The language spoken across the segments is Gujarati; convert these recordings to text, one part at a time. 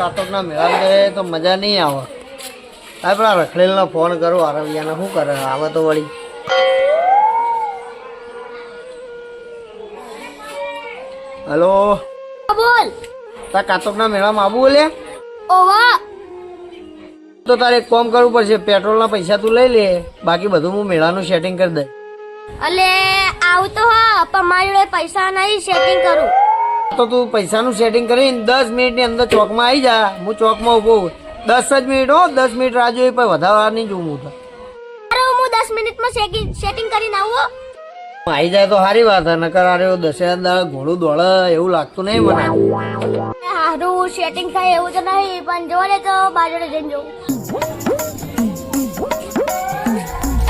કાતકના મેળા કરે તો મજા નહીં આવે. હા પેલા રખડેલનો ફોન કરો આરવિયાને શું કરે? આવે તો વળી. હલો? બોલ. તા કાતકના મેળામાં આવું બોલે ઓવા તો તારે એક કામ કરવું પડશે પેટ્રોલના પૈસા તું લઈ લે બાકી બધું હું મેળાનું સેટિંગ કરી દઈ અલે આવું તો હા પણ મારી પૈસા નહીં સેટિંગ કરું. તો તું પૈસાનું સેટિંગ કરીને દસ મિનિટની અંદર ચોકમાં આવી જા. હું ચોકમાં ઊભો દસ જ મિનિટ હો દસ મિનિટ રાહ જોઈ પણ વધારવા નહીં જોઉં હું તો. અરે હું દસ મિનિટમાં સેટિંગ કરીને આવું આવી જાય તો સારી વાત છે નકર આરે દસે દાડા ઘોડું દોડે એવું લાગતું નહીં મને. હારું સેટિંગ થાય એવું તો નહીં પણ જો ને તો બાજુડે જઈને જોઉં.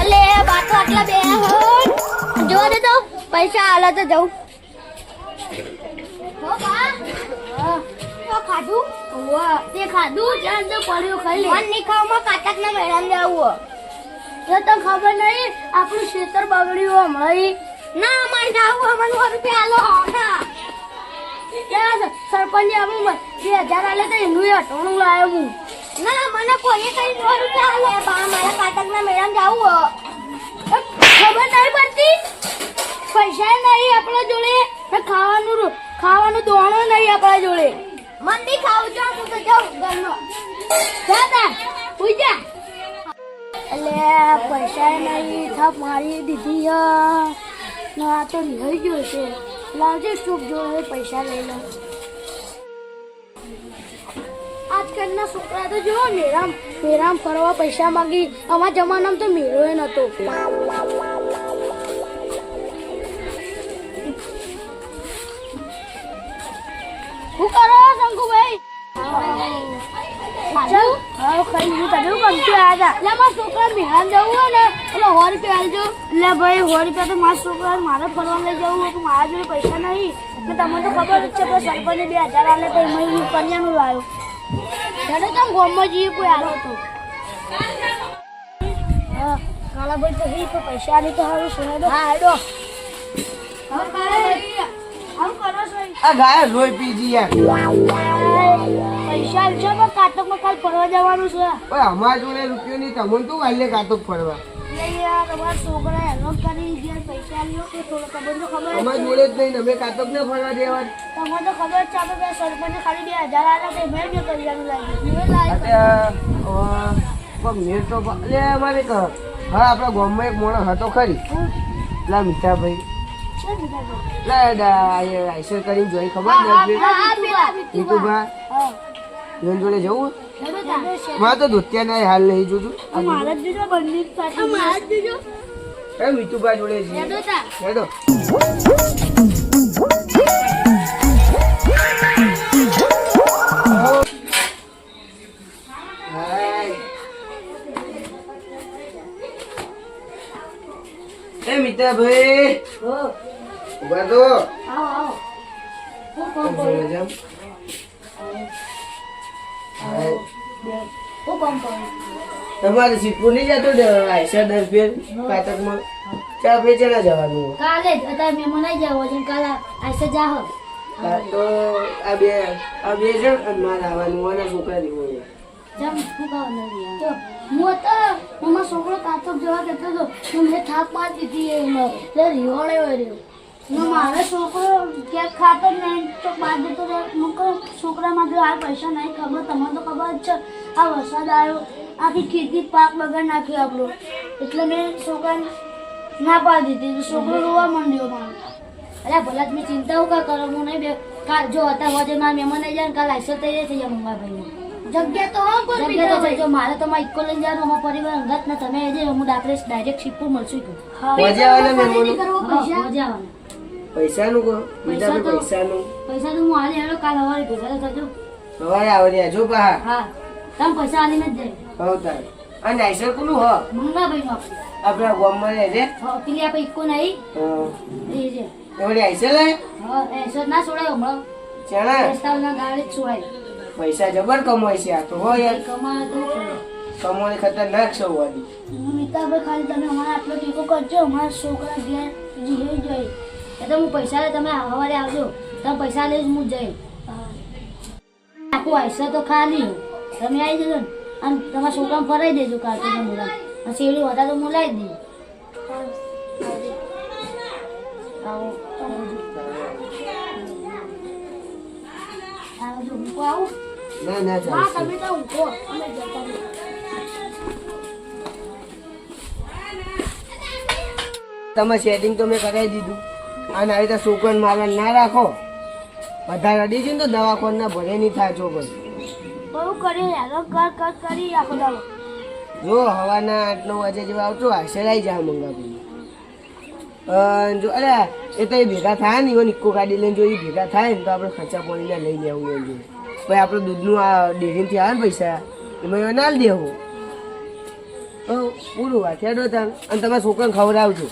એટલે બાતો આટલા બે જોવા દે તો પૈસા હાલે તો જઉં હો બા હા. ખાધું? તે ખાધું જ્યાં તો પડ્યું ખાઈ લે નહીં ખાવામાં કાટકના મેળામાં જવું તો ખબર નહીં આપણું ખેતર બગડ્યું હમણાં ના અમારે સો રૂપિયા આલો. ના ત્યાં બે હજાર આલે તો એનું અટોણું લાવ્યો. હું ના મને કોઈએ કઈ સો રૂપિયા આલે. મારા કાટકના મેળામાં જાવું ખબર નહીં પડતી. પૈસા નહીં આપણા જોડે. ને ખાવાનું ખાવાનું દોણો નહીં આપણા જોડે. મંદી ખાવું જો હું તો જાઉં ઘરનો. દાદા ઉઈ એટલે પૈસા નહીં, થાપ મારી દીધી ના તો લઈ ગયો છે. લાવજે ચૂપ જોડે પૈસા લઈ લો. આજકાલના છોકરા તો જો મેરામ મેરામ ફરવા પૈસા માંગી. અમારા જમાનામાં તો મેળો એ નતો. હું ખાધું? હા, ખાઈ લીધું. તને શું ગમતું આ હતા? લે, મારા છોકરા મેળામાં જવું હોય ને એટલે સો રૂપિયા આલજો. ભાઈ સો રૂપિયા તો મારા છોકરા મારે ફરવા લઈ જવું હોય તો મારા જોડે પૈસા નહીં ને તમને તો ખબર જ છે કે સરપંચે બે હજાર આલે તો એમાં હું કન્યાનું લાવ્યો ત્યારે તમે ગામમાં જઈએ કોઈ આલો તો હા કાળાભાઈ તો હી તો પૈસા આલી તો હારું સુનાઈ દો હા હેડો હા આ ગાય લોહી પીજી યાર પૈસા આવશે પણ કાટકમાં કાલ ફરવા જવાનું છે. ઓય અમારા જોડે રૂપિયો નહીં તમને તું વાલે કાતક ફરવા. તમારા છોકરા હેરાન કરી ગયા પૈસા લ્યો કે થોડો તમને તો ખબર અમારા જોડે જ નહીં અમે કાતક ને ફરવા દેવા. તમને તો ખબર છે આપણે પેલા ખાલી બે હજાર આલ્યા તો મેં લાગ્યું તો પ- અમારે હા આપણા ગામમાં એક મોણસ હતો ખરી. લા મીઠાભાઈ. આઈસર કરીને જોઈ ખબર હા, હા, ને હા, હા, પેલા. મીઠુભા હા. જોન જોડે જવું હેડો તાર. મારે તો ધોતિયા ના હાલ નહીં જોતું આ મારા જ જોજો બંને સાથે મારા જ જોજો એ મીઠુભા જોડે છે હેડો તાર. હેડો હાય. એ મીઠાભાઈ ઊભા તો આવો આવો. તમારે સીટપુર નહીં જતો આયસા દસ ફેર કાતકમાં ચા આપણે ચલા જવાનું? કાલે જ અત્યારે મહેમાન આવી જાવ છે કાલે આશે જાહ. તો આ બે આ બે જણ અને મારે આવવાનું અને છોકરા જેવું છોકરો કાતક જવા કેતો હતો તો મેં થાક મારી દીધી એનો એટલે રહ્યો ને મારો છોકરો ક્યાંક ખાતો નહીં તો બાદ હું કહું છોકરામાં જો આ પૈસા નહીં ખબર તમને તો ખબર જ છે આ વરસાદ આવ્યો આખી ખેતી પાક બગાડ નાખ્યો આપણો. એટલે મેં છોકરાને ના પાડી દીધી તો છોકરો રોવા માંડ્યો મારો. અરે ભલા તમે ચિંતા હું કા કરો? હું નહીં બે કાલ જો હતા હોજે મારા મહેમાન આવી જાય કાલ આઈસો તૈયાર થઈ જાય મંગાભાઈ જગ્યા તો હા પણ જગ્યા તો જો મારે તો મારા ઇકો લઈને જવાનું અમારો પરિવાર અંગત ના તમે જે હું ડાકરે ડાયરેક્ટ શિપુર મળશું? પૈસા હોજે આવવાના પૈસાનું પૈસા મીઠાભાઈ તો- પૈસાનું. પૈસા તો હું આજે હેલો કાલ સવારે ભેગા થજો. સવારે આવે ત્યાં જો પા હા તમે પૈસા આલી મત દે હો તાર. અને આયસર કોનું મંગા ભાઈ નો આપણે ગામમાં રહે છે? હો પિલિયા પૈ ઇકો નહીં હો એ છે. એ વળી લે હો એસો ના છોડાય હમણાં. ચણા? રસ્તાના ગાડી જ છોડાય. પૈસા જબર કમાય છે આ તો હો યાર. કમાય તો કમાણી ખતરનાક છે વાડી મિતાભાઈ ખાલી તમે અમારા આટલો ટેકો કરજો અમારા છોકરા ઘેર જીવી જાય. એ તો હું પૈસા તમે સવારે આવજો. તમે પૈસા લઈ જ હું જઈ આખું આઈસર તો ખાલી. તમે આવી જજો ને. અને તમારા છોકરાને ફરાઈ દેજો કાર્તિકના મુલા અને શેરડી વધારે તો મુલાવી દઈએ આવો આવજો. હું આવું. ના ના હા તમે તો ઊંઘો. અમે જતા તમે સેટિંગ તો મેં કરાવી દીધું. અને આવી રીતે સુકન મારવા ના રાખો. બધા રડી છે ને તો દવાખાના ભલે નહીં થાય છોકરો બહુ કરી રાખો કર કર કરી આખો દાડો જો હવાના આઠ નવ વાગે જેવા આવતો આવી જાય મંગાવી જો અરે એ તો એ ભેગા થાય ને એવો નિક્કો ગાડી લઈને જો એ ભેગા થાય ને તો આપણે ખર્ચા પાણીને લઈ લેવું એમ જોઈએ પછી આપણે દૂધનું આ ડેરીથી આવે ને પૈસા એમાં એવા ના દેવું. પૂરું વાત હેડો તાન. અને તમે છોકરાને ખવડાવજો.